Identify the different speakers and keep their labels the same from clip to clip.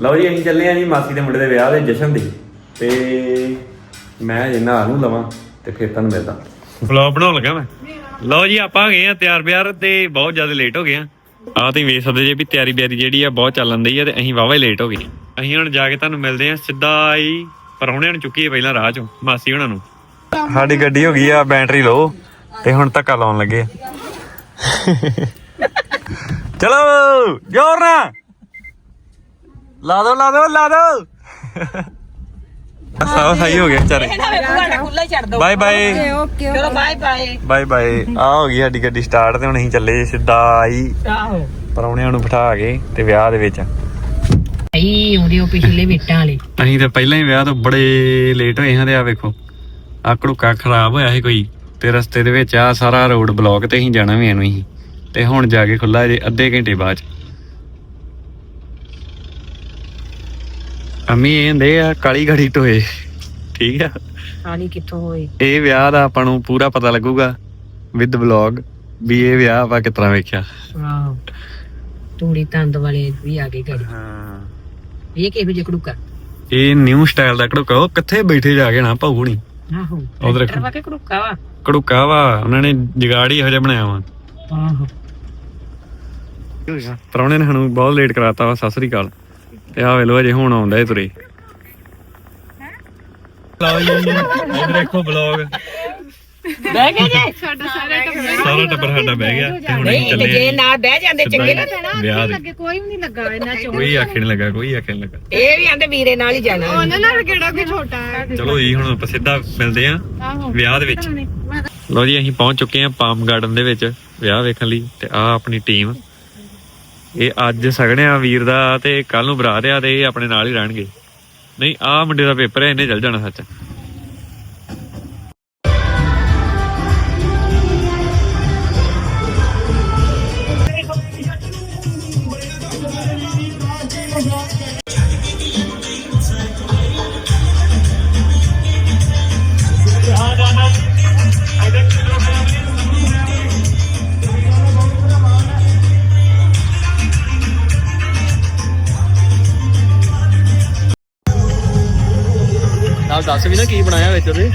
Speaker 1: ਲਓ ਜੀ ਅਸੀਂ ਚੱਲੇ ਆ ਜੀ ਮਾਸੀ ਦੇ ਮੁੰਡੇ ਦੇ ਵਿਆਹ ਦੇ ਜਸ਼ਨ ਦੀ। ਤੇ ਮੈਂ ਨਹਾ ਨੂੰ ਲਵਾਂ ਤੇ ਫਿਰ ਤੁਹਾਨੂੰ ਮਿਲਦਾ। ਵਲੌਗ ਬਣਾਉਣ ਲੱਗਾ ਮੈਂ। ਲਓ ਜੀ ਆਪਾਂ ਆ ਗਏ ਆ ਤਿਆਰ ਬਿਆਰ ਤੇ ਬਹੁਤ ਜ਼ਿਆਦਾ ਲੇਟ ਹੋ ਗਏ ਆ। ਆ ਤੁਸੀਂ ਵੇਖ ਸਕਦੇ ਜੇ ਵੀ ਤਿਆਰੀ ਬਿਆਰੀ ਜਿਹੜੀ ਆ ਬਹੁਤ ਚੱਲਣ ਦੀ ਆ ਤੇ ਅਸੀਂ ਵਾਵਾ ਹੀ ਲੇਟ ਹੋ ਗਏ ਅਸੀਂ ਹੁਣ ਜਾ ਕੇ ਤੁਹਾਨੂੰ ਮਿਲਦੇ ਆ ਸਿੱਧਾ ਹੀ ਪਰੌਣਿਆਂ ਨੂੰ ਚੁੱਕੀਏ ਪਹਿਲਾਂ ਰਾਹ ਚੋਂ ਮਾਸੀ ਹੁਣਾਂ ਨੂੰ। ਸਾਡੀ ਗੱਡੀ ਹੋ ਗਈ ਆ ਬੈਟਰੀ ਲੋ ਤੇ ਹੁਣ ਧੱਕਾ ਲਾਉਣ ਲੱਗੇ ਆ। ਚਲੋ ਜੋਰ ਨਾ ਲਾ ਦੋ ਲਾ ਦੋ ਲਾ ਦੋ। ਸਾਹ ਸਹੀ ਹੋ ਗਿਆ ਵਿਚਾਰੇ।
Speaker 2: ਖੁੱਲਾ ਹੀ ਛੱਡ ਦੋ।
Speaker 1: Bye bye.
Speaker 2: ਚਲੋ ਬਾਏ ਬਾਏ।
Speaker 1: Bye bye. ਆ ਹੋ ਗਈ ਸਾਡੀ ਗੱਡੀ ਸਟਾਰਟ ਤੇ ਹੁਣ ਅਸੀਂ ਚੱਲੇ ਸਿੱਧਾ ਆਈ।
Speaker 2: ਆਹੋ।
Speaker 1: ਪਰੌਣਿਆਂ ਨੂੰ ਬਿਠਾ ਕੇ ਤੇ ਵਿਆਹ ਦੇ ਵਿੱਚ।
Speaker 2: ਆਈ ਆਉਂਦੇ ਉਹ ਪਿਛਲੇ ਵੇਟਾਂ ਵਾਲੇ।
Speaker 1: ਅਸੀਂ ਤਾਂ ਪਹਿਲਾਂ ਹੀ ਵਿਆਹ ਤੋਂ ਬੜੇ ਲੇਟ ਹੋਏ ਹਾਂ ਤੇ ਆ ਵੇਖੋ। ਆ ਘੜੂਕਾ ਖਰਾਬ ਹੋਇਆ ਸੀ ਕੋਈ। ਤੇ ਰਸਤੇ ਦੇ ਵਿੱਚ ਆ ਸਾਰਾ ਰੋਡ ਬਲੌਕ ਤੇ ਅਸੀਂ ਜਾਣਾ ਵੀ ਐਨੂੰ ਹੀ। ਤੇ ਹੁਣ ਜਾ ਕੇ ਖੁੱਲਾ ਜੇ ਅੱਧੇ ਘੰਟੇ ਬਾਅਦ ਚ। ਅੰਮੀ ਇਹ ਹੁੰਦੇ ਆ ਕਾਲੀ ਘੜੀ ਟੋਏ। ਠੀਕ ਆ?
Speaker 2: ਆਣੀ ਕਿੱਥੋਂ ਹੋਏ?
Speaker 1: ਇਹ ਵਿਆਹ ਦਾ ਆਪਾਂ ਨੂੰ ਪੂਰਾ ਪਤਾ ਲੱਗੂਗਾ ਵਿਦ ਬਲੌਗ ਵੀ ਇਹ ਵਿਆਹ ਆਪਾਂ ਕਿਤਨਾ ਵੇਖਿਆ।
Speaker 2: ਆਹੋ ਤੂੜੀ ਤੰਦ ਵਾਲੇ ਵੀ ਆ ਗਏ ਗੜੀ
Speaker 1: ਹਾਂ।
Speaker 2: ਇਹ ਕਿਹੋ ਜਿਹਾ ਕੜੂਕਾ
Speaker 1: ਇਹ ਨਿਊ ਸਟਾਈਲ ਦਾ ਘੜੂਕਾ। ਉਹ ਕਿੱਥੇ ਬੈਠੇ ਜਾ ਕੇ ਨਾ ਭਾਊ ਨਹੀਂ
Speaker 2: ਆਹੋ।
Speaker 1: ਦੇਖੋ।
Speaker 2: ਟਰੈਕਟਰ ਵਾ ਕੇ ਕੜੂਕਾ ਵਾ?
Speaker 1: ਉਹਨਾਂ ਨੇ ਜਗਾੜ ਹੀ ਇਹੋ ਜਿਹਾ ਬਣਾਇਆ ਵਾ।
Speaker 2: ਆਹੋ।
Speaker 1: ਪਰੌਣੇ ਨੇ ਸਾਨੂੰ ਬਹੁਤ ਲੇਟ ਕਰਾਤਾ ਵਾ। ਸਤਿ ਸ੍ਰੀ ਅਕਾਲ। ਤੇ ਆ ਵੇਲੋ ਅਜੇ ਹੁਣ ਆਉਂਦਾ ਏ ਤੁਰੇ। ਲਓ ਜੀ ਇਧਰ ਦੇਖੋ ਬਲੌਗ
Speaker 2: ਬਹਿ ਗਏ ਜੇ।
Speaker 1: ਸਾਰਾ ਟੱਬਰ ਸਾਡਾ ਬਹਿ ਗਿਆ ਤੇ ਹੁਣ ਅਸੀਂ
Speaker 2: ਨਹੀਂ ਤੇ
Speaker 1: ਚੱਲੇ
Speaker 2: ਜੇ ਨਾਲ ਬਹਿ ਜਾਂਦੇ ਚੰਗੇ ਨਾ
Speaker 1: ਵਿਆਹ ਦੇ।
Speaker 3: ਕੋਈ ਵੀ ਨਹੀਂ ਲੱਗਾ ਇਹਨਾਂ ਚੋਂ।
Speaker 1: ਕੋਈ ਆਖੇ ਨਹੀਂ ਲੱਗਾ ਕੋਈ ਆਖੇ ਨਹੀਂ ਲੱਗਾ।
Speaker 2: ਇਹ ਵੀ ਆਂਦੇ ਵੀਰੇ ਨਾਲ ਹੀ ਜਾਣਾ।
Speaker 3: ਉਹਨਾਂ ਨਾਲ ਕਿਹੜਾ ਕੋਈ ਛੋਟਾ ਹੈ?
Speaker 1: ਚਲੋ ਜੀ ਹੁਣ ਆਪਾਂ ਸਿੱਧਾ ਮਿਲਦੇ ਆਂ
Speaker 3: ਆਹੋ।
Speaker 1: ਵਿਆਹ ਦੇ ਵਿੱਚ। ਲਓ ਜੀ ਅਸੀਂ ਪਹੁੰਚ ਚੁੱਕੇ ਆਂ ਪਾਮ ਗਾਰਡਨ ਦੇ ਵਿੱਚ ਵਿਆਹ ਵੇਖਣ ਲਈ ਤੇ ਆ ਆਪਣੀ ਟੀਮ ਇਹ ਅੱਜ ਸਗਣਿਆ ਵੀਰ ਦਾ ਤੇ ਕੱਲ ਨੂੰ ਬਰਾਤ ਆ ਤੇ ਇਹ ਆਪਣੇ ਨਾਲ ਹੀ ਰਹਿਣਗੇ। ਨਹੀਂ, ਆਹ ਮੁੰਡੇ ਦਾ ਪੇਪਰ ਹੈ, ਇਹਨੇ ਚੱਲ ਜਾਣਾ ਸੱਚ। ਵੀ ਨਾ ਕੀ ਬਣਾਇਆ ਵਿੱਚ ਉਹਦੇ?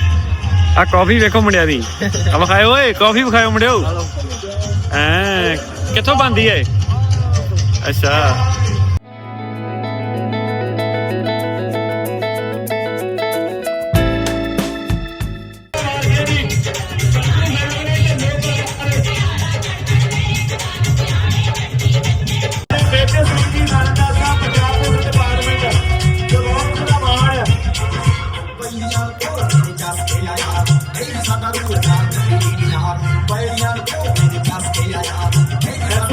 Speaker 1: ਆ ਕਾਫੀ ਵੇਖੋ ਮੁੰਡਿਆਂ ਦੀ। ਆ ਵਿਖਾਇਓ ਓਏ ਕਾਫੀ ਵਿਖਾਇਓ ਮੁੰਡਿਓ। ਐ ਕਿੱਥੋਂ ਬੰਦੀ ਏ? ਅੱਛਾ।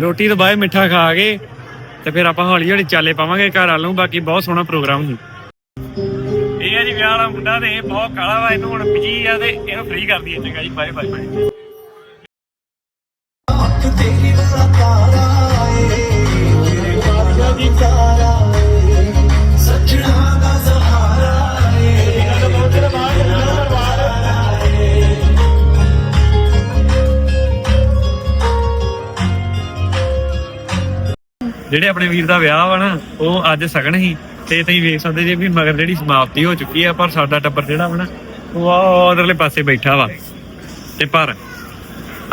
Speaker 1: ਰੋਟੀ ਤੋਂ ਬਾਅਦ ਮਿੱਠਾ ਖਾ ਕੇ ਤੇ ਫਿਰ ਆਪਾਂ ਹੌਲੀ ਹੌਲੀ ਚਾਲੇ ਪਾਵਾਂਗੇ ਘਰ ਵੱਲ ਨੂੰ, ਬਾਕੀ ਬਹੁਤ ਸੋਹਣਾ ਪ੍ਰੋਗਰਾਮ ਸੀ। ਇਹ ਆ ਜੀ ਵਿਆਹ ਵਾਲਾ ਮੁੰਡਾ ਤੇ ਇਹ ਬਹੁਤ ਕਾਲਾ ਵਾ, ਇਹਨੂੰ ਹੁਣ ਬਿਜ਼ੀ ਆ ਤੇ ਇਹਨੂੰ ਫ੍ਰੀ ਕਰ ਦਈਏ, ਚੰਗਾ ਜੀ ਬਾਏ ਬਾਏ ਜਿਹੜੇ ਆਪਣੇ ਵੀਰ ਦਾ ਵਿਆਹ ਵਾ ਨਾ, ਉਹ ਅੱਜ ਸਗਣ ਹੀ ਤੇ ਤੁਸੀਂ ਵੇਖ ਸਕਦੇ ਜੇ ਵੀ ਮਗਰ ਜਿਹੜੀ ਸਮਾਪਤੀ ਹੋ ਚੁੱਕੀ ਆ, ਪਰ ਸਾਡਾ ਟੱਬਰ ਜਿਹੜਾ ਵਾ ਨਾ, ਉਹ ਉਧਰਲੇ ਪਾਸੇ ਬੈਠਾ ਵਾ। ਤੇ ਪਰ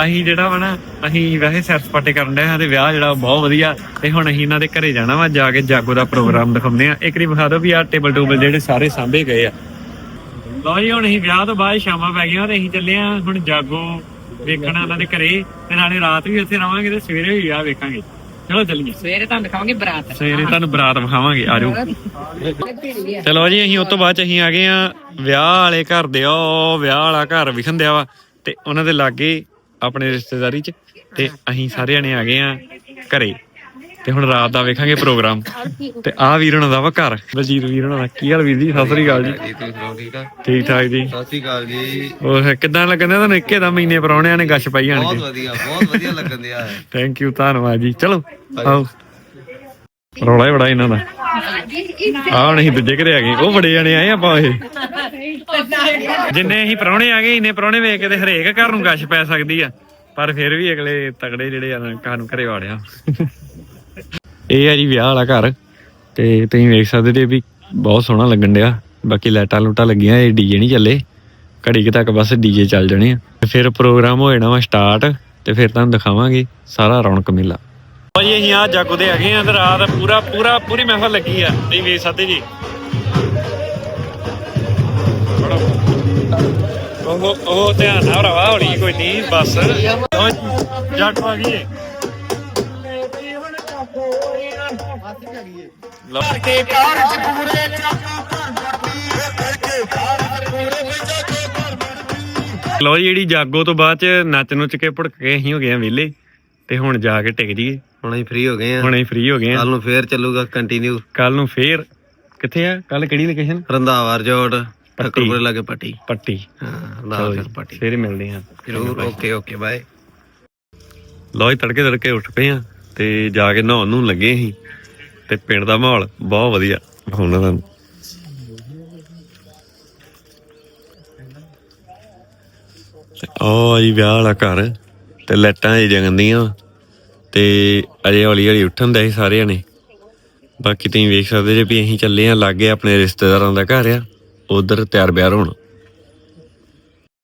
Speaker 1: ਅਸੀਂ ਜਿਹੜਾ ਵਾ ਨਾ, ਅਸੀਂ ਵੈਸੇ ਸੈਰ ਸਪਾਟੇ ਕਰਨ ਡਏ ਹਾਂ ਤੇ ਵਿਆਹ ਜਿਹੜਾ ਬਹੁਤ ਵਧੀਆ। ਤੇ ਹੁਣ ਅਸੀਂ ਇਹਨਾਂ ਦੇ ਘਰੇ ਜਾਣਾ ਵਾ, ਜਾ ਕੇ ਜਾਗੋ ਦਾ ਪ੍ਰੋਗਰਾਮ ਦਿਖਾਉਂਦੇ ਆ ਇੱਕ ਵਾਰੀ ਵਿਖਾ ਦਿਓ ਵੀ ਆ ਟੇਬਲ ਟੂਬਲ ਜਿਹੜੇ ਸਾਰੇ ਸਾਂਭੇ ਗਏ ਆ। ਲਓ ਜੀ, ਹੁਣ ਅਸੀਂ ਵਿਆਹ ਤੋਂ ਬਾਅਦ ਸ਼ਾਮਾਂ ਪੈ ਗਈਆਂ ਤੇ ਅਸੀਂ ਚੱਲੇ ਆ ਹੁਣ ਜਾਗੋ ਵੇਖਣਾ ਇਹਨਾਂ ਦੇ ਘਰੇ। ਤੇ ਨਾਲੇ ਰਾਤ ਵੀ ਉੱਥੇ ਰਵਾਂਗੇ ਤੇ ਸਵੇਰੇ ਵੀ ਵਿਆਹ ਵੇਖਾਂਗੇ। ਚਲੋ ਚੱਲੀਏ।
Speaker 2: ਸਵੇਰੇ ਤੁਹਾਨੂੰ ਦਿਖਾਵਾਂਗੇ ਬਰਾਤ।
Speaker 1: ਸਵੇਰੇ ਤੁਹਾਨੂੰ ਬਰਾਤ ਵਿਖਾਵਾਂਗੇ ਆਜੋ ਚਲੋ ਜੀ ਅਸੀਂ ਉਸ ਤੋਂ ਬਾਅਦ ਚ ਅਸੀਂ ਆ ਗਏ ਆ ਵਿਆਹ ਵਾਲੇ ਘਰ ਦੇ ਉਹ ਵਿਆਹ ਵਾਲਾ ਘਰ ਵਿਖਣ ਦਿਆ ਵਾ। ਤੇ ਉਹਨਾਂ ਦੇ ਲਾਗੇ ਆਪਣੇ ਰਿਸ਼ਤੇਦਾਰੀ 'ਚ ਤੇ ਅਸੀਂ ਸਾਰੇ ਜਣੇ ਆ ਗਏ ਆ ਘਰੇ। ਤੇ ਹੁਣ ਰਾਤ ਦਾ ਵੇਖਾਂਗੇ ਪ੍ਰੋਗਰਾਮ। ਤੇ ਆ ਵੀਰ ਹੁਣਾਂ ਦਾ ਵਾ ਘਰ। ਬਲਜੀਤ ਵੀਰ ਹੁਣਾਂ ਦਾ। ਕੀ ਹਾਲ ਵੀਰ ਜੀ? ਸਤਿ ਸ੍ਰੀ ਅਕਾਲ ਜੀ।
Speaker 4: ਜੀ ਤੁਸੀਂ ਸੁਣਾਓ ਠੀਕ ਆ?
Speaker 1: ਠੀਕ ਠਾਕ ਜੀ।
Speaker 4: ਸਤਿ ਸ਼੍ਰੀ ਅਕਾਲ ਜੀ।
Speaker 1: ਉਹ ਕਿਦਾਂ ਲੱਗਦਾ ਤੁਹਾਨੂੰ? ਇੱਕੇ ਦਾ ਮਹੀਨੇ ਪਰੌਣਿਆਂ ਨੇ ਗੱਛ ਪਾਈ ਆਣ
Speaker 4: ਬਹੁਤ ਵਧੀਆ ਬਹੁਤ ਵਧੀਆ ਲੱਗਣ ਦਿਆ। ਹੈ
Speaker 1: ਥੈਂਕ ਯੂ ਧੰਨਵਾਦ ਜੀ। ਚਲੋ ਆਓ। ਰੌਲਾ ਹੀ ਬੜਾ ਇਹਨਾਂ ਦਾ। ਆਹ ਅਸੀਂ ਦੂਜੇ ਘਰੇ ਆ ਗਏ। ਉਹ ਬੜੇ ਜਣੇ ਆਏ ਆਪਾਂ ਇਹ। ਜਿੰਨੇ ਅਸੀਂ ਪ੍ਰਾਹੁਣੇ ਆ ਗਏ ਇੰਨੇ ਪ੍ਰਾਹੁਣੇ ਵੇਖ ਕੇ ਤੇ ਹਰੇਕ ਘਰ ਨੂੰ ਗੱਛ ਪੈ ਸਕਦੀ ਆ। ਪਰ ਫਿਰ ਵੀ ਅਗਲੇ ਤਗੜੇ ਜਿਹੜੇ ਆ ਘਰ ਨੂੰ ਘਰੇ ਵਾੜਿਆ। ਇਹ ਆ ਜੀ ਵਿਆਹ ਵਾਲਾ ਘਰ, ਤੇ ਤੁਸੀਂ ਵੇਖ ਸਕਦੇ ਜੇ ਵੀ ਬਹੁਤ ਸੋਹਣਾ ਲੱਗਣ ਡਿਆ। ਬਾਕੀ ਲਾਈਟਾਂ ਲੂਟਾਂ ਲੱਗੀਆਂ, ਇਹ ਡੀਜੇ ਨਹੀਂ ਚੱਲੇ। ਘੜੀ ਕੁ ਤੱਕ ਬਸ ਡੀਜੇ ਚੱਲ ਜਾਣੇ ਆ। ਤੇ ਫਿਰ ਪ੍ਰੋਗਰਾਮ ਹੋ ਜਾਣਾ ਵਾ ਸਟਾਰਟ, ਤੇ ਫਿਰ ਤੁਹਾਨੂੰ ਦਿਖਾਵਾਂਗੇ ਸਾਰਾ ਰੌਣਕ ਮੇਲਾ। ਭਾਜੀ ਅਸੀਂ ਆ ਜਾਗੋ ਦੇ ਹੈਗੇ ਆ ਤੇ ਰਾਤ ਪੂਰਾ ਪੂਰਾ, ਪੂਰੀ ਮਹਿਫਲ ਲੱਗੀ ਆ। ਨਹੀਂ ਵੇਖ ਸਕਦੇ ਜੀ। ਉਹ ਉਹ ਧਿਆਨ ਨਾਲ ਭਰਾਵਾ ਹੌਲੀ, ਕੋਈ ਨਹੀਂ, ਬਸ। ਜੱਟ ਆ ਗਈ
Speaker 5: ਕੇ ਕਾਰ ਚ ਪੂਰੇ ਚਾਚਾ ਘਰ ਬੱਤੀ ਕੇ ਕਾਰ ਚ ਪੂਰੇ ਚਾਚਾ ਘਰ ਬੱਤੀ
Speaker 1: ਲਓ ਜੀ, ਜਿਹੜੀ ਜਾਗੋ ਤੋਂ ਬਾਅਦ ਚ ਨੱਚ ਨੁੱਚ ਕੇ ਭੁੜਕ ਕੇ ਅਸੀਂ ਹੋ ਗਏ ਆ ਵਿਹਲੇ ਤੇ ਹੁਣ ਜਾ ਕੇ ਟਿਕ ਜੀਏ
Speaker 4: ਹੁਣ ਅਸੀਂ ਫ੍ਰੀ ਹੋ ਗਏ ਆ।
Speaker 1: ਹੁਣ ਅਸੀਂ ਫ੍ਰੀ ਹੋ ਗਏ ਆ।
Speaker 4: ਕੱਲ ਨੂੰ ਫੇਰ ਚੱਲੂਗਾ ਕੰਟੀਨਿਊ
Speaker 1: ਕੱਲ ਨੂੰ ਫੇਰ ਕਿੱਥੇ ਆ? ਕੱਲ ਕਿਹੜੀ ਲੋਕੇਸ਼ਨ
Speaker 4: ਰੰਧਾਵਾ ਰਿਜੋਰਟ ਠੱਕਰਪੁਰੇ ਲਾਗੇ ਪੱਟੀ।
Speaker 1: ਪੱਟੀ।
Speaker 4: ਹਾਂ ਰੰਧਾਵਾ ਫਿਰ ਪੱਟੀ।
Speaker 1: ਫੇਰ ਮਿਲਦੇ ਆ।
Speaker 4: ਜ਼ਰੂਰ ਓਕੇ ਓਕੇ ਬਾਏ
Speaker 1: ਜੀ ਤੜਕੇ ਤੜਕੇ ਉੱਠ ਪਏ ਆ ਤੇ ਜਾ ਕੇ ਨਹਾਉਣ ਨੂੰ ਲੱਗੇ ਅਸੀਂ। ਤੇ ਪਿੰਡ ਦਾ ਮਾਹੌਲ ਬਹੁਤ ਵਧੀਆ ਹੁਣ ਤੁਹਾਨੂੰ ਤੇ ਜੀ ਵਿਆਹ ਵਾਲਾ ਘਰ, ਤੇ ਲਾਈਟਾਂ ਹੀ ਜਗੰਦੀਆਂ, ਤੇ ਅਜੇ ਹੌਲੀ ਹੌਲੀ ਉੱਠਣ ਦੇ ਸਾਰਿਆਂ ਨੇ ਬਾਕੀ ਤੁਸੀਂ ਵੇਖ ਸਕਦੇ ਜੇ ਵੀ ਅਸੀਂ ਚੱਲੇ ਆ ਲਾਗੇ ਆਪਣੇ ਰਿਸ਼ਤੇਦਾਰਾਂ ਦਾ ਘਰ ਆ, ਉਧਰ ਤਿਆਰ ਬਿਆਰ ਹੋਣ।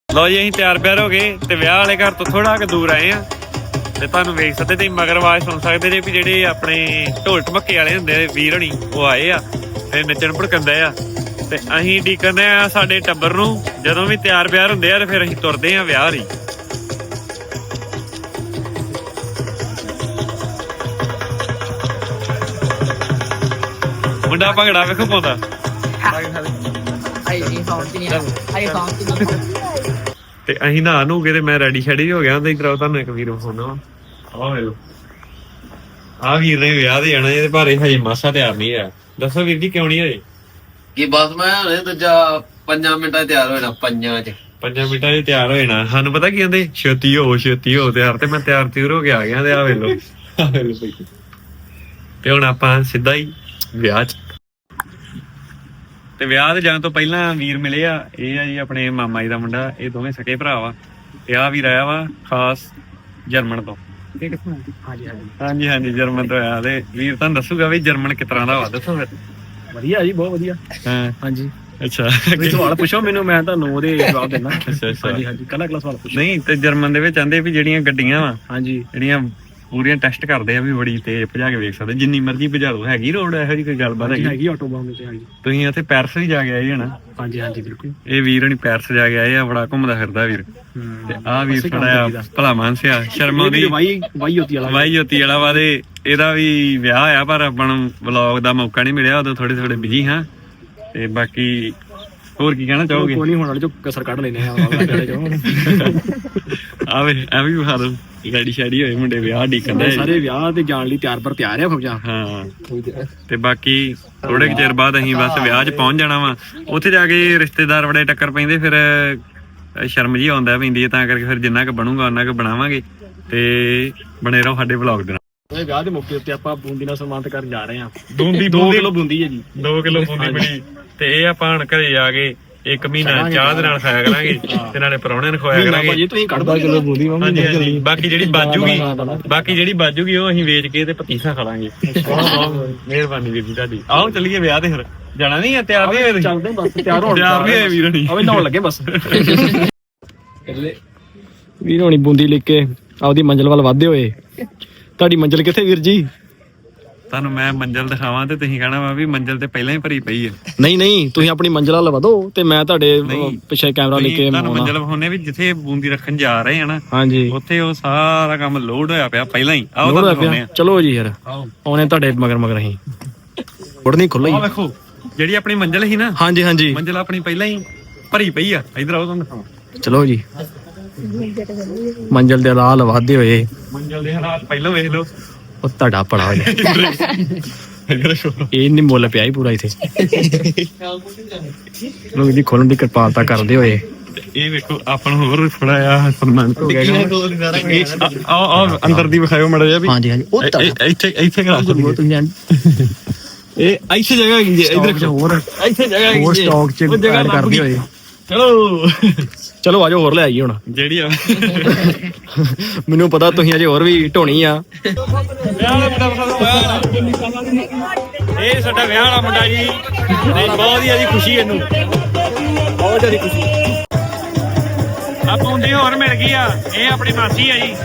Speaker 1: ਲਓ ਜੀ, ਅਸੀਂ ਤਿਆਰ ਬਿਆਰ ਹੋ ਗਏ, ਤੇ ਵਿਆਹ ਵਾਲੇ ਘਰ ਤੋਂ ਥੋੜਾ ਕੁ ਦੂਰ ਆਏ ਆ ਤੇ ਤੁਹਾਨੂੰ ਵੇਖ ਸਕਦੇ ਤੇ ਮਗਰ ਆਵਾਜ਼ ਸੁਣ ਸਕਦੇ ਜੇ ਵੀ ਜਿਹੜੇ ਆਪਣੇ ਢੋਲ ਢਮੱਕੇ ਵਾਲੇ ਹੁੰਦੇ ਆ ਵੀਰ ਹਣੀ ਉਹ ਆਏ ਆ ਤੇ ਨੱਚਣ ਭੜਕੰਦੇ ਆ ਤੇ ਅਸੀਂ ਡੀਕਨੇ ਆ ਸਾਡੇ ਟੱਬਰ ਨੂੰ ਜਦੋਂ ਵੀ ਤਿਆਰ ਬਿਆਰ ਹੁੰਦੇ ਆ ਤੇ ਫਿਰ ਅਸੀਂ ਤੁਰਦੇ ਆ ਵਿਆਹ ਲਈ ਮੁੰਡਾ ਭੰਗੜਾ ਵੇਖੋ ਪਾਉਂਦਾ
Speaker 2: ਆਈ ਨਹੀਂ ਫਾਉਂਟ ਨਹੀਂ ਆਈ ਫਾਉਂਟ ਨਹੀਂ
Speaker 1: ਤੇ ਅਸੀਂ ਨਹਾ ਨੂੰ ਗਏ ਤੇ ਮੈਂ ਰੈਡੀ ਸ਼ੈਡੀ ਹੋ ਗਿਆ ਤੇ ਇਧਰ ਤੁਹਾਨੂੰ ਇੱਕ ਵੀਰ ਫੋਨਾ ਆਹ ਵੇਲੋ ਆ ਵੀਰ ਨੇ ਵਿਆਹ ਦੇ ਜਾਣਾ ਇਹਦੇ ਭਾਰੇ ਹਜੇ ਮਾਸਾ ਤਿਆਰ ਨਹੀਂ ਆ ਦੱਸੋ ਵੀਰ ਜੀ ਕਿਉਂ ਨਹੀਂ ਹੋਏ?
Speaker 4: ਕੀ ਬਸ ਮੈਂ ਹਲੇ ਦੂਜਾ 5 ਮਿੰਟਾਂ 'ਚ ਤਿਆਰ ਹੋਣਾ ਪੰਜਾਂ 'ਚ।
Speaker 1: ਪੰਜਾਂ ਮਿੰਟਾਂ 'ਚ ਤਿਆਰ ਹੋ ਜਾਣਾ। ਸਾਨੂੰ ਪਤਾ ਕੀ ਕਹਿੰਦੇ? ਛੇਤੀ ਹੋ ਛੇਤੀ ਹੋ ਤਿਆਰ ਤੇ ਮੈਂ ਤਿਆਰ ਤਿਉਰ ਹੋ ਕੇ ਆ ਗਿਆ ਤੇ ਆ ਵੇਲੋ ਬਈ। ਤੇ ਹੁਣ ਆਪਾਂ ਸਿੱਧਾ ਹੀ ਵਿਆਹ 'ਚ ਤੇ ਵਿਆਹ ਤੇ ਜਾਣ ਤੋਂ ਪਹਿਲਾਂ ਵੀਰ ਮਿਲੇ ਆ ਇਹ ਆ ਜੀ ਆਪਣੇ ਮਾਮਾ ਜੀ ਦਾ ਮੁੰਡਾ ਇਹ ਦੋਵੇਂ ਸਕੇ ਭਰਾ ਵਾ ਤੇ ਆ ਵੀਰ ਆਇਆ ਵਾ ਖਾਸ ਜਰਮਨ ਤੋਂ।
Speaker 6: ਹਾਂਜੀ ਹਾਂਜੀ।
Speaker 1: ਹਾਂਜੀ ਹਾਂਜੀ ਜਰਮਨ ਤੋਂ ਆਇਆ ਤੇ ਵੀਰ ਤੁਹਾਨੂੰ ਦੱਸੂਗਾ ਵੀ ਜਰਮਨ ਕਿਸ ਤਰ੍ਹਾਂ ਦਾ ਵਾ ਦੱਸੋ ਫਿਰ।
Speaker 6: ਵਧੀਆ ਜੀ ਬਹੁਤ ਵਧੀਆ।
Speaker 1: ਹਾਂ।
Speaker 6: ਹਾਂਜੀ।
Speaker 1: ਅੱਛਾ।
Speaker 6: ਕੋਈ ਸਵਾਲ ਪੁੱਛੋ ਮੈਨੂੰ ਮੈਂ ਤੁਹਾਨੂੰ ਉਹਦੇ ਜਵਾਬ ਦੇਣਾ
Speaker 1: ਅੱਛਾ, ਅੱਛਾ।
Speaker 6: ਹਾਂਜੀ ਹਾਂਜੀ ਕੱਲਾ ਕੱਲਾ ਸਵਾਲ ਪੁੱਛੋ।
Speaker 1: ਨਹੀਂ ਤੇ ਜਰਮਨ ਦੇ ਵਿੱਚ ਆਂਦੇ ਵੀ ਜਿਹੜੀਆਂ ਗੱਡੀਆਂ ਵਾ
Speaker 6: ਹਾਂਜੀ।
Speaker 1: ਜਿਹੜੀਆਂ ਪੂਰੀਆਂ ਟੈਸਟ ਕਰਦੇ ਆ ਵੀ ਬੜੀ ਤੇਜ਼ ਭਜਾ ਕੇ ਵੇਖ ਸਕਦੇ। ਜਿੰਨੀ ਮਰਜ਼ੀ ਭਜਾ ਲਓ ਹੈਗੀ ਰੋਡ ਇਹੋ ਜਿਹੀ ਕੋਈ ਗੱਲਬਾਤ ਹੈਗੀ?
Speaker 6: ਹੈਗੀ ਆਟੋ ਬਾਮ ਵਿੱਚ ਹਾਂਜੀ।
Speaker 1: ਤੁਸੀਂ ਉੱਥੇ ਪੈਰਿਸ ਵੀ ਜਾ ਕੇ ਆਏ ਹਨਾ
Speaker 6: ਹਾਂਜੀ ਹਾਂਜੀ ਬਿਲਕੁਲ।
Speaker 1: ਇਹ ਵੀਰ ਹਣੀ ਪੈਰਿਸ ਜਾ ਕੇ ਆਏ ਆ ਬੜਾ ਘੁੰਮਦਾ ਫਿਰਦਾ ਵੀਰ। ਤੇ ਆ ਵੀਰ
Speaker 6: ਕਰੀਦਾ।
Speaker 1: ਭਲਾ ਮਾਨਸਿਆ ਸ਼ਰਮਾ ਦੀ
Speaker 6: ਵਾਈ ਵਾਈ ਹੋਤੀ ਵਾਲਾ।
Speaker 1: ਵਾਈ ਜੋਤੀ ਵਾਲਾ ਵਾ ਤੇ ਇਹਦਾ ਵੀ ਵਿਆਹ ਆ ਪਰ ਆਪਾਂ ਨੂੰ ਵਲੌਗ ਦਾ ਮੌਕਾ ਨਹੀਂ ਮਿਲਿਆ ਉਦੋਂ ਥੋੜੇ ਥੋੜੇ ਬਿਜ਼ੀ ਹਾਂ। ਤੇ ਬਾਕੀ ਹੋਰ ਕੀ ਕਹਿਣਾ ਚਾਹੋਗੇ?
Speaker 6: ਕੋਈ ਨਹੀਂ ਹੋਣ ਵਾਲੇ ਜੋ ਕਸਰ ਕੱਢ ਲੈਨੇ ਆ ਵਾਲਾ ਜੋ
Speaker 1: ਆਵੇ ਆ ਵੀ ਵਿਖਾ ਦੋ ਗਾੜੀ ਸ਼ਾੜੀ ਹੋਏ ਮੁੰਡੇ ਵਿਆਹ ਢੀਕਦੇ
Speaker 6: ਸਾਰੇ ਵਿਆਹ ਤੇ ਜਾਣ ਲਈ ਤਿਆਰ ਪਰ ਤਿਆਰ ਆ ਫੌਜਾਂ।
Speaker 1: ਹਾਂ। ਤੇ ਬਾਕੀ ਥੋੜੇ ਕੁ ਚਿਰ ਬਾਅਦ ਅਸੀਂ ਬਸ ਵਿਆਹ 'ਚ ਪਹੁੰਚ ਜਾਣਾ ਵਾ। ਉੱਥੇ ਜਾ ਕੇ ਰਿਸ਼ਤੇਦਾਰ ਬੜੇ ਟੱਕਰ ਪੈਂਦੇ ਫਿਰ ਸ਼ਰਮ ਜੀ ਆਉਂਦਾ ਪੈਂਦੀ ਹੈ ਤਾਂ ਕਰਕੇ ਫਿਰ ਜਿੰਨਾ ਕੁ ਬਣੂਗਾ ਉਹਨਾਂ ਕੁ ਬਣਾਵਾਂਗੇ। ਤੇ ਬਣੇ ਰਹੋ ਸਾਡੇ ਵਲੌਗ ਦੇ ਨਾਲ।
Speaker 6: ਇਹ ਵਿਆਹ ਦੇ ਮੌਕੇ ਉੱਤੇ ਆਪਾਂ ਬੂੰਦੀ ਨਾਲ ਸਨਮਾਨਿਤ ਕਰਨ ਜਾ ਰਹੇ ਹਾਂ।
Speaker 1: ਬੂੰਦੀ
Speaker 6: 2 ਕਿਲੋ ਬੂੰਦੀ ਹੈ ਜੀ।
Speaker 1: 2 ਕਿਲੋ ਬੂੰਦੀ ਬਣੀ। ਤੇ ਇਹ ਆਪਾਂ ਹੁਣ ਘਰੇ ਜਾ ਕੇ ਇੱਕ ਮਹੀਨਾ ਚਾਹ ਦੇ ਨਾਲ। ਖਾਇਆ ਕਰਾਂਗੇ ਤੇ ਨਾਲੇ ਪਰੌਣਿਆਂ ਨੂੰ ਖਵਾਇਆ ਕਰਾਂਗੇ।
Speaker 6: ਭਾਜੀ ਤੁਸੀਂ ਕੱਢ ਦੋ ਕਿਲੋ ਬੂੰਦੀ
Speaker 1: ਹਾਂਜੀ ਹਾਂਜੀ। ਬਾਕੀ ਜਿਹੜੀ ਬਾਜੂਗੀ ਬਾਕੀ ਜਿਹੜੀ ਬਾਜੂਗੀ ਉਹ ਅਸੀਂ ਵੇਚ ਕੇ ਤੇ ਪਤੀਸਾ ਖਾ ਲਾਂਗੇ ਬਹੁਤ ਬਹੁਤ ਮਿਹਰਬਾਨੀ ਵੀਰ ਜੀ ਤੁਹਾਡੀ। ਆਓ ਚੱਲੀਏ ਵਿਆਹ ਤੇ ਫਿਰ। ਜਾਣਾ ਨਹੀਂ ਹੈ ਤਿਆਰ ਨਹੀਂ ਹੋਏ ਤੁਸੀਂ?
Speaker 6: ਚੱਲਦੇ ਬਸ ਤਿਆਰ ਹੋਣ।
Speaker 1: ਤਿਆਰ ਨਹੀਂ ਹੋਏ ਵੀਰ ਹਣੀ।
Speaker 6: ਅਵੇ ਨਹਾਉਣ ਲੱਗੇ ਬਸ। ਵੀਰ ਹੋਣੀ ਬੂੰਦੀ ਲੈ ਕੇ ਆਪਦੀ ਮੰਜ਼ਿਲ ਵੱਲ ਵਧਦੇ ਹੋਏ। ਤੁਹਾਡੀ ਮੰਜ਼ਿਲ ਕਿੱਥੇ ਵੀਰ ਜੀ?
Speaker 1: ਤੁਹਾਨੂੰ ਮੈਂ ਮੰਜ਼ਲ ਦਿਖਾਵਾਂ ਤੇ ਤੁਸੀਂ ਕਹਣਾ ਵਾ ਵੀ ਮੰਜ਼ਲ ਤੇ ਪਹਿਲਾਂ ਹੀ ਭਰੀ ਪਈ ਹੈ
Speaker 6: ਨਹੀਂ ਨਹੀਂ ਤੁਸੀਂ ਆਪਣੀ ਮੰਜ਼ਿਲ ਵੱਲ ਵਧੋ ਤੇ ਮੈਂ ਤੁਹਾਡੇ
Speaker 1: ਨਹੀਂ।
Speaker 6: ਪਿੱਛੇ ਕੈਮਰਾ ਲੈ ਕੇ
Speaker 1: ਤੁਹਾਨੂੰ
Speaker 6: ਆਉਣਾ
Speaker 1: ਮੰਜ਼ਲ ਵਿਖਾਉਣੇ ਵੀ ਜਿੱਥੇ ਬੂੰਦੀ ਰੱਖਣ ਜਾ ਰਹੇ ਆ ਨਾ
Speaker 6: ਹਾਂਜੀ।
Speaker 1: ਉੱਥੇ ਉਹ ਸਾਰਾ ਕੰਮ ਲੋਡ ਹੋਇਆ ਪਿਆ ਪਹਿਲਾਂ ਹੀ। ਆਓ
Speaker 6: ਲੋੜ
Speaker 1: ਤੁਹਾਨੂੰ
Speaker 6: ਪਿਆ।
Speaker 1: ਆ।
Speaker 6: ਚਲੋ ਜੀ ਯਾਰ
Speaker 1: ਆਓ।
Speaker 6: ਆਉਣੇ ਤੁਹਾਡੇ ਮਗਰ ਮਗਰ ਅਸੀਂ। ਉੜਨੀ ਖੁੱਲਾ
Speaker 1: ਆਹ
Speaker 6: ਹੀ
Speaker 1: ਵੇਖੋ ਜਿਹੜੀ ਆਪਣੀ ਮੰਜ਼ਲ ਸੀ ਨਾ
Speaker 6: ਹਾਂਜੀ ਹਾਂਜੀ।
Speaker 1: ਮੰਜ਼ਲ ਆਪਣੀ ਪਹਿਲਾਂ ਹੀ ਭਰੀ ਪਈ ਆ। ਇਧਰ ਆਓ ਤੁਹਾਨੂੰ ਦਿਖਾਵਾਂ।
Speaker 6: ਚਲੋ ਜੀ। ਮੰਜ਼ਲ ਦੇ ਲਾਲ ਵਾਧੇ ਹੋਏ
Speaker 1: ਮੰਜ਼ਲ ਦੇ ਹਾਲਾਤ ਪਹਿਲਾਂ ਵੇਖ ਲਓ।
Speaker 6: ਉਹ ਤੁਹਾਡਾ ਪੜਾ ਹੋ ਜਾ ਇਹ ਨਹੀਂ ਮੁੱਲ ਪਿਆ ਹੀ ਪੂਰਾ ਇਥੇ। ਲੋਕ ਦੀ ਖੋਲਣ ਦੀ ਕਿਰਪਾਲਤਾ ਕਰਦੇ ਹੋਏ।
Speaker 1: ਇਹ ਵੇਖੋ ਆਪਾਂ ਨੂੰ ਹੋਰ ਥੋੜਾ ਆ ਸਨਮਾਨ ਹੋ ਗਿਆ ਆ ਆ ਅੰਦਰ ਦੀ ਵਿਖਾਇਓ ਮੜਾ ਜਿਹਾ ਵੀ।
Speaker 6: ਹਾਂਜੀ ਹਾਂਜੀ। ਉਹ
Speaker 1: ਇਹ- ਇੱਥੇ ਇੱਥੇ ਕਰਾ
Speaker 6: ਤੁਸੀਂ
Speaker 1: ਇਹ ਇੱਥੇ ਜਗ੍ਹਾ ਹੈਗੀ ਜੇ ਇਧਰ
Speaker 6: ਹੋਰ
Speaker 1: ਇੱਥੇ ਜਗ੍ਹਾ ਹੈਗੀ
Speaker 6: ਹੋਰ
Speaker 1: ਜੇ।
Speaker 6: ਸਟਾਕ ਚ ਐਡ ਕਰਦੇ। ਹੋਏ।
Speaker 1: ਚਲੋ।
Speaker 6: ਚਲੋ ਆਜੋ ਹੋਰ ਲੈ ਆਈਏ ਹੁਣ।
Speaker 1: ਜਿਹੜੀ ਆ।
Speaker 6: ਮੈਨੂੰ ਪਤਾ ਤੁਸੀਂ ਅਜੇ ਹੋਰ ਵੀ ਢੋਣੀ ਆ।
Speaker 1: ਇਹ ਸਾਡਾ ਵਿਆਹ ਵਾਲਾ ਮੁੰਡਾ ਜੀ। ਤੇ ਬਹੁਤ ਹੀ ਆਦੀ ਖੁਸ਼ੀ ਇਹਨੂੰ। ਬਹੁਤ ਜ਼ਿਆਦਾ ਖੁਸ਼ੀ। ਆ ਬੂੰਦੀ ਹੋਰ ਮਿਲ ਗਈ ਆ। ਇਹ ਆਪਣੀ ਮਾਸੀ ਆ ਜੀ।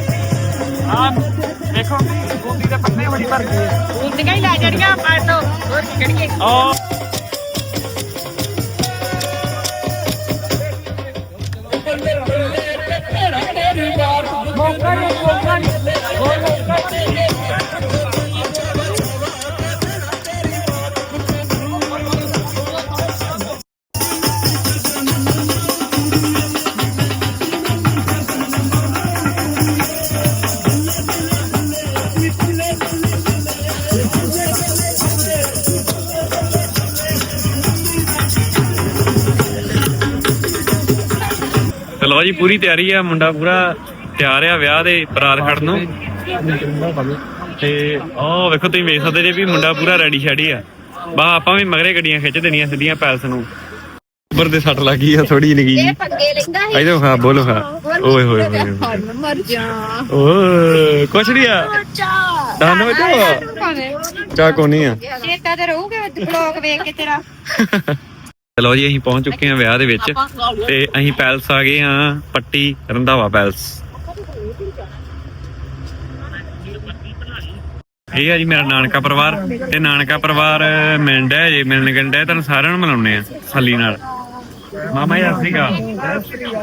Speaker 1: ਆ ਦੇਖੋ ਬੂੰਦੀ ਦੇ ਪੱਤੇ ਬੜੀ ਭਰ ਗਏ ਆ।
Speaker 3: ਹੁੰਦੀਆਂ ਹੀ ਲੈ ਜਾਣੀਆਂ ਆਪਾਂ ਤੋਂ ਹੋਰ ਕੀ ਕਰੀਏ?
Speaker 1: ਆ ਲਓ ਜੀ ਪੂਰੀ ਤਿਆਰੀ ਆ ਮੁੰਡਾ ਪੂਰਾ ਤਿਆਰ ਆ ਵਿਆਹ ਦੇ ਬਰਾਤ ਖੜਨ ਨੂੰ। ਤੇ ਉਹ ਵੇਖੋ ਤੁਸੀਂ ਵੇਖ ਸਕਦੇ ਜੇ ਵੀ ਮੁੰਡਾ ਪੂਰਾ ਰੈਡੀ ਸ਼ੈਡੀ ਆ। ਬਾ ਆਪਾਂ ਵੀ ਮਗਰੇ ਗੱਡੀਆਂ ਖਿੱਚ ਦੇਣੀਆਂ ਸਿੱਧੀਆਂ ਪੈਲਸ ਨੂੰ। ਉੱਪਰ ਦੇ ਸੱਟ ਲੱਗੀ ਆ ਥੋੜੀ ਲਗੀ ਜੀ
Speaker 3: ਪੰਗੇ ਲੈਂਦਾ
Speaker 1: ਇਹਦੇ ਖਾ ਬੋਲੋ ਖਾ ਓਏ ਹੋਏ ਹੋਏ।
Speaker 3: ਮਰ ਜਾ।
Speaker 1: ਓਏ ਕੁਛ ਨਹੀਂ ਆ। ਦਾਨੋ ਚਾ। ਕੋ ਨਹੀਂ ਆ।
Speaker 3: ਚੇਤਾ ਤੇ ਰਹੂਗਾ ਬਲੌਗ ਵੇਖ ਕੇ ਤੇਰਾ।
Speaker 1: ਚਲੋ ਜੀ ਅਸੀਂ ਪਹੁੰਚ ਚੁੱਕੇ ਹਾਂ ਵਿਆਹ ਦੇ ਵਿੱਚ ਤੇ ਅਸੀਂ ਪੈਲਸ ਆ ਗਏ ਹਾਂ ਪੱਟੀ ਰੰਧਾਵਾ ਪੈਲਸ। ਇਹ ਆ ਜੀ ਮੇਰਾ ਨਾਨਕਾ ਪਰਿਵਾਰ ਤੇ ਨਾਨਕਾ ਪਰਿਵਾਰ ਮਿਲਦਾ ਹੈ ਜੇ ਮਿਲਣ ਗੰਡਾ ਤੁਹਾਨੂੰ ਸਾਰਿਆਂ ਨੂੰ ਮਿਲਾਉਣੇ ਆ ਸੱਲੀ ਨਾਲ। ਮਾਮਾ ਜੀ ਸਤਿ ਸ਼੍ਰੀ ਅਕਾਲ।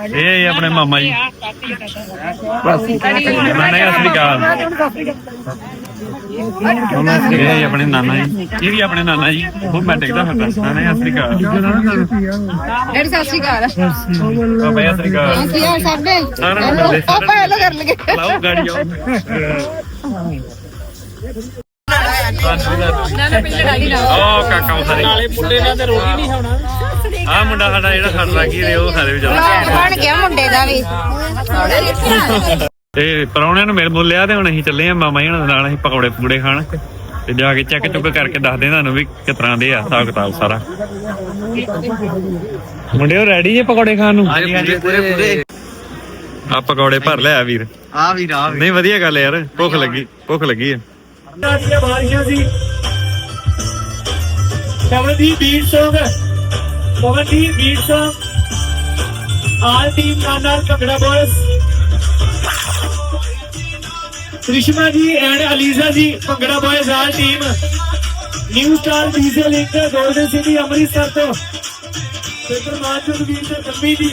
Speaker 1: ਇਹ ਜੀ ਆਪਣੇ ਮਾਮਾ ਜੀ। ਮਾਮਾ ਜੀ ਸਤਿ ਸ਼੍ਰੀ ਅਕਾਲ। ਇਹ ਆਪਣੇ ਨਾਨਾ ਜੀ। ਇਹ ਵੀ ਆਪਣੇ ਨਾਨਾ ਜੀ। ਉਹ ਮੈਂ ਟਿਕਦਾ ਫਿਰਦਾ ਨਾਨਾ ਜੀ ਸਤਿ ਸ਼੍ਰੀ ਅਕਾਲ।
Speaker 3: ਡੈਡੀ ਸਤਿ ਸ਼੍ਰੀ ਅਕਾਲ।
Speaker 1: ਬਾਬਾ ਸਤਿ ਸ਼੍ਰੀ ਅਕਾਲ।
Speaker 3: ਕੀ ਹਾਲ
Speaker 1: ਨੂੰ ਮਿਲਦੇ ਸਾਰਿਆਂ ਨੂੰ
Speaker 3: ਹੈਲੋ ਕਰ ਲਗੇ
Speaker 1: ਲਾਓ ਗਾੜੀ ਆਓ। ਓ ਕਾਕਾ ਉਸਾਰੀ ਨਾਲੇ ਮੁੰਡੇ ਨਾਲ ਤੇ ਰੋਟੀ ਨਹੀਂ ਖਾਣਾ। ਆ ਮੁੰਡਾ ਸਾਡਾ ਜਿਹੜਾ ਸਾਡਾ ਲੱਗੀ ਉਹ ਸਾਰੇ ਵਿਚਾਰਾ।
Speaker 3: ਬਣ ਗਿਆ ਮੁੰਡੇ ਦਾ ਵੀ।
Speaker 1: ਤੇ ਪਰੌਣਿਆਂ ਨੂੰ ਮਿਲ ਮੁਲ ਲਿਆ ਤੇ ਹੁਣ ਅਸੀਂ ਚੱਲੇ ਆ ਮਾਮਾ ਜੀ ਹੁਣਾਂ ਦੇ ਨਾਲ ਅਸੀਂ ਪਕੌੜੇ ਪੂੜੇ ਖਾਣ। ਤੇ ਜਾ ਕੇ ਚੈੱਕ ਚੁੱਕ ਕਰਕੇ ਦੱਸਦੇ ਤੁਹਾਨੂੰ ਵੀ ਕਿਸ ਤਰ੍ਹਾਂ ਦੇ ਆ ਹਿਸਾਬ ਕਿਤਾਬ ਸਾਰਾ। ਮੁੰਡਿਓ ਰੈਡੀ ਜੇ ਪਕੌੜੇ ਖਾਣ ਨੂੰ?
Speaker 4: ਹਾਂਜੀ ਹਾਂਜੀ ਪੂਰੇ ਪੂਰੇ।
Speaker 1: ਆ ਪਕੌੜੇ ਭਰ ਲਿਆ ਵੀਰ।
Speaker 4: ਆ ਵੀ ਰਾ
Speaker 1: ਨਹੀਂ ਵਧੀਆ ਗੱਲ ਯਾਰ ਭੁੱਖ ਲੱਗੀ ਭੁੱਖ ਲੱਗੀ ਆ।
Speaker 7: ਦੀਆਂ ਬਾਰੀਆਂ ਸੀ। Pawandeep beat song Pawandeep beat song. All team ਨਾਲ ਨਾਲ bhangra boys Karishma ji and Aliza ji, bhangra boys all team new star diesel link golden city Amritsar ਤੋਂ। ਤੇ ਪ੍ਰਮਾਨਜੋਤ ਵੀਰ ਤੇ ਕੰਮੀ ਜੀ।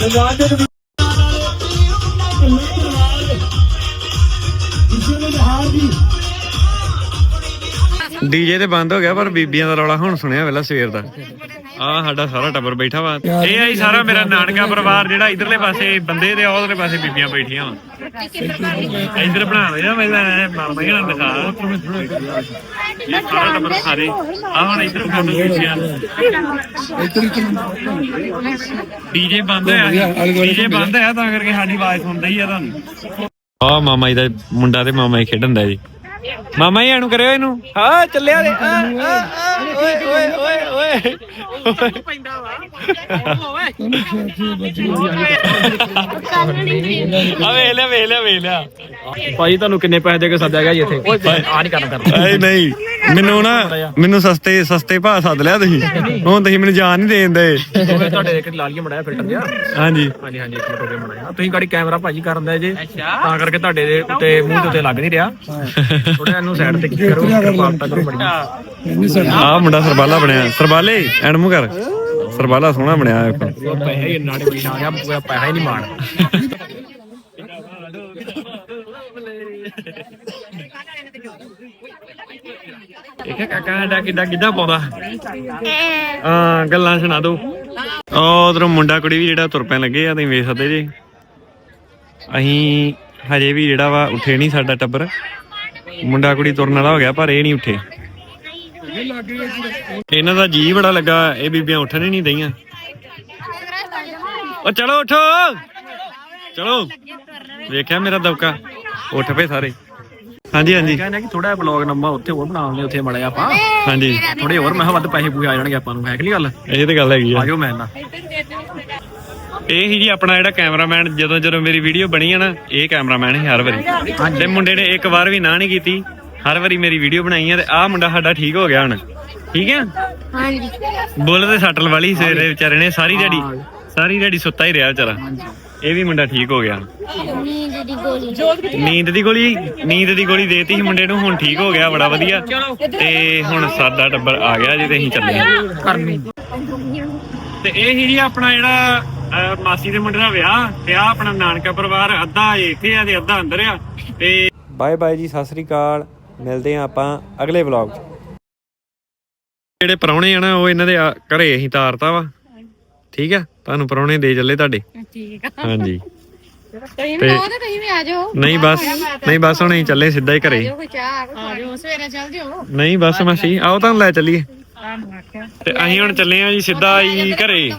Speaker 7: ਪ੍ਰਮਾਨਜੋਤ ਵੀਰ
Speaker 1: ਡੀਜੇ ਤੇ ਬੰਦ ਹੋ ਗਿਆ ਪਰ ਬੀਬੀਆਂ ਦਾ ਰੌਲਾ ਹੁਣ ਸੁਣਿਆ ਵੇਲਾ ਸਵੇਰ ਦਾ। ਆ ਸਾਡਾ ਸਾਰਾ ਟੱਬਰ ਬੈਠਾ ਵਾ। ਇਹ ਆਈ ਸਾਰਾ ਮੇਰਾ ਨਾਨਕਾ ਪਰਿਵਾਰ ਜਿਹੜਾ ਇਧਰਲੇ ਪਾਸੇ ਬੰਦੇ ਦੇ ਉਧਰਲੇ ਪਾਸੇ ਬੀਬੀਆਂ ਬੈਠੀਆਂ ਵਾ। ਇਧਰ ਬਣਾ ਲਿਆ ਮੈਂ ਮਾਮਾ ਨਾਲ ਦਿਖਾ। ਇਹ ਸਾਰਾ ਟੱਬਰ ਸਾਰੇ। ਆ ਹੁਣ ਇਧਰ ਫੋਟੋ ਖਿੱਚਿਆ ਡੀਜੇ ਬੰਦ ਹੋਇਆ ਡੀਜੇ ਬੰਦ ਹੋਇਆ ਤਾਂ ਕਰਕੇ ਸਾਡੀ ਆਵਾਜ਼ ਸੁਣਦਾ ਹੀ ਆ ਤੁਹਾਨੂੰ। ਆ ਮਾਮਾ ਜੀ ਦਾ ਮੁੰਡਾ ਤੇ ਮਾਮਾ ਜੀ ਖੇਡਣ ਦਾ ਜੀ। ਮਾਮਾ ਜੀ ਇਹਨੂੰ ਕਰਿਓ ਇਹਨੂੰ। ਹਾਂ ਚੱਲਿਆ ਰੇ ਆ, ਆ, ਆ, ਓਏ ਓਏ ਓਏ। ਓਏ ਆ ਵੇਖ ਲਿਆ ਵੇਖ ਲਿਆ ਵੇਖ ਲਿਆ
Speaker 6: ਭਾਈ ਤੁਹਾਨੂੰ ਕਿੰਨੇ ਪੈਸੇ ਦੇ ਕੇ ਸੱਦਿਆ ਗਿਆ ਜੀ ਇੱਥੇ? ਆ ਨਹੀਂ ਕਰਨਾ ਕਰਨਾ।
Speaker 1: ਐ ਨਹੀਂ। ਮੈਨੂੰ ਨਾ ਮੈਨੂੰ ਸਸਤੇ ਸਸਤੇ ਭਾਅ ਸੱਦ ਲਿਆ ਤੁਸੀਂ। ਹੁਣ ਤੁਸੀਂ ਮੈਨੂੰ ਜਾਨ ਨਹੀਂ ਦੇਂਦੇ
Speaker 6: ਦੋਵੇਂ ਤੁਹਾਡੇ ਇੱਕ ਲਾਲੀਆ ਮੜਾਇਆ ਫਿਲਟਰ ਜਿਆ
Speaker 1: ਹਾਂਜੀ।
Speaker 6: ਹਾਂਜੀ ਹਾਂਜੀ ਇੱਕ ਮਿੰਟ ਹੋ ਗਿਆ ਮੜਾਇਆ। ਤੁਸੀਂ ਗਾੜੀ ਕੈਮਰਾ ਭਾਜੀ ਕਰਨ ਦਾ ਜੇ। ਤਾਂ ਕਰਕੇ ਤੁਹਾਡੇ ਦੇ ਉੱਤੇ ਮੂੰਹ ਦੇ ਉੱਤੇ ਲੱਗ ਨਹੀਂ ਰਿਹਾ। ਥੋੜਾ ਇਹਨੂੰ ਸਾਈਡ ਤੇ ਕਰੋ ਕਿਰਪਾਲਤਾ ਕਰੋ ਬੜੀ।
Speaker 1: ਆ ਮੁੰਡਾ ਸਰਬਾਲਾ ਬਣਿਆ। ਸਰਬਾਲੇ ਐਨ ਮੂੰਹ ਕਰ। ਸਰਬਾਲਾ ਸੋਹਣਾ ਬਣਿਆ ਵੇਖੋ।
Speaker 6: ਪੈਸੇ ਨਹੀਂ ਆ ਗਿਆ ਪੂਰਾ ਪੈਸਾ ਹੀ ਨਹੀਂ ਮਾਣ।
Speaker 1: ਇਹ ਕਾਕਾ ਸਾਡਾ ਕਿੱਦਾਂ ਕਿੱਦਾਂ ਪਾਉਂਦਾ? ਹਾਂ ਗੱਲਾਂ ਸੁਣਾ ਦੋ। ਉਹ ਉਧਰੋਂ ਮੁੰਡਾ ਕੁੜੀ ਵੀ ਜਿਹੜਾ ਤੁਰ ਪੈਣ ਲੱਗੇ ਆ ਤੁਸੀਂ ਵੇਖ ਸਕਦੇ ਜੀ। ਅਸੀਂ ਹਜੇ ਵੀ ਜਿਹੜਾ ਵਾ ਉੱਠੇ ਨਹੀਂ ਸਾਡਾ ਟੱਬਰ। ਮੁੰਡਾ ਕੁੜੀ ਤੁਰਨ ਵਾਲਾ ਹੋ ਗਿਆ ਪਰ ਇਹ ਨਹੀਂ ਉੱਠੇ। ਇਹਨਾਂ ਦਾ ਜੀ ਬੜਾ ਲੱਗਾ ਇਹ ਬੀਬੀਆਂ ਉੱਠਣ ਹੀ ਨਹੀਂ ਦਈਆਂ। ਉਹ ਚਲੋ ਉਠੋ। ਚਲੋ। ਵੇਖਿਆ ਮੇਰਾ ਦਬਕਾ? ਉੱਠ ਪਏ ਸਾਰੇ। ਹਾਂਜੀ ਹਾਂਜੀ।
Speaker 6: ਕਹਿੰਦਾ ਕਿ ਥੋੜਾ ਬਲੌਗ ਨੰਬਰ ਉੱਥੇ ਹੋਰ ਬਣਾ ਲਏ ਉੱਥੇ ਮੜਿਆ ਆਪਾਂ।
Speaker 1: ਹਾਂਜੀ।
Speaker 6: ਥੋੜੇ ਹੋਰ ਮੈਂ ਵੱਧ ਪੈਸੇ ਪੂਏ ਆ ਜਾਣਗੇ ਆਪਾਂ ਨੂੰ ਹੈ ਕਿ ਨਹੀਂ ਗੱਲ?
Speaker 1: ਇਹ ਤੇ ਗੱਲ ਹੈਗੀ ਆ।
Speaker 6: ਆਜੋ ਮੈਂ ਨਾ।
Speaker 1: ਇਹ ਹੀ ਜੀ ਆਪਣਾ ਜਿਹੜਾ ਕੈਮਰਾਮੈਨ ਜਦੋਂ ਜਦੋਂ ਮੇਰੀ ਵੀਡੀਓ ਬਣੀ ਆ ਨਾ ਇਹ ਕੈਮਰਾਮੈਨ ਹੀ ਹਰ ਵਾਰੀ। ਤੇ ਮੁੰਡੇ ਨੇ ਇੱਕ ਵਾਰ ਵੀ ਨਾ ਨਹੀਂ ਕੀਤੀ। ਹਰ ਵਾਰੀ ਮੇਰੀ ਵੀਡੀਓ ਬਣਾਈ ਆ ਤੇ ਆਹ ਮੁੰਡਾ ਸਾਡਾ ਠੀਕ ਹੋ ਗਿਆ ਹੁਣ। ਠੀਕ ਹੈ
Speaker 3: ਹਾਂਜੀ।
Speaker 1: ਬੁੱਲ ਤੇ ਸੱਟਲ ਵਾਲੀ ਸਵੇਰੇ ਵਿਚਾਰੇ ਨੇ ਸਾਰੀ ਦਿਹਾੜੀ ਸਾਰੀ ਦਿਹਾੜੀ ਸੁੱਤਾ ਹੀ ਰਿਹਾ ਵਿਚਾਰਾ। ਇਹ ਵੀ ਮੁੰਡਾ ਠੀਕ ਹੋ ਗਿਆ।
Speaker 3: ਨੀਂਦ ਦੀ ਗੋਲੀ।
Speaker 1: ਨੀਂਦ ਦੀ ਗੋਲੀ ਨੀਂਦ ਦੀ ਗੋਲੀ ਦੇਤੀ ਸੀ ਮੁੰਡੇ ਨੂੰ ਹੁਣ ਠੀਕ ਹੋ ਗਿਆ ਬੜਾ ਵਧੀਆ। ਤੇ ਹੁਣ ਸਾਡਾ ਟੱਬਰ ਆ ਗਿਆ ਜੀ ਤੇ ਅਸੀਂ ਚੱਲੇ ਹਾਂ। ਤੇ ਇਹ ਹੀ ਜੀ ਆਪਣਾ ਜਿਹੜਾ ਮਾਸੀ ਦੇ ਮੁੰਡੇ ਦਾ ਵਿਆਹ ਤੇ ਆ ਆਪਣਾ ਨਾਨਕਾ ਪਰਿਵਾਰ ਅੱਧਾ ਇੱਥੇ ਆ ਤੇ ਅੱਧਾ ਅੰਦਰ ਆ। ਤੇ ਬਾਏ ਬਾਏ ਜੀ ਸਤਿ ਸ੍ਰੀ ਅਕਾਲ। ਮਿਲਦੇ ਆ ਆਪਾਂ ਅਗਲੇ ਵਲੌਗ 'ਚ। ਜਿਹੜੇ ਪਰੌਣੇ ਆ ਨਾ ਉਹ ਇਹਨਾਂ ਦੇ ਆ- ਘਰੇ ਅਸੀਂ ਤਾਰਤਾ ਵਾ। ਠੀਕ ਆ? ਤੁਹਾਨੂੰ ਪਰੌਣੇ ਦੇ ਚੱਲੇ ਤੁਹਾਡੇ।
Speaker 3: ਠੀਕ ਆ।
Speaker 1: ਹਾਂਜੀ।
Speaker 3: ਤੁਸੀਂ ਵੀ ਆਓ ਤੇ ਤੁਸੀਂ ਵੀ ਆ ਜਾਓ।
Speaker 1: ਨਹੀਂ ਬਸ ਨਹੀਂ ਬਸ ਹੁਣ ਅਸੀਂ ਚੱਲੇ ਸਿੱਧਾ ਹੀ ਘਰੇ।
Speaker 3: ਕੋਈ ਚਾਹ ਆ ਜਾਓ ਸਵੇਰੇ ਚੱਲ ਜਿਓ
Speaker 1: ਨਹੀਂ ਬਸ ਮਾਸੀ ਆਓ ਤੁਹਾਨੂੰ ਲੈ ਚੱਲੀਏ। ਤੇ ਅਸੀਂ ਹੁਣ ਚੱਲੇ ਆ ਜੀ ਸਿੱਧਾ ਹੀ ਘਰੇ।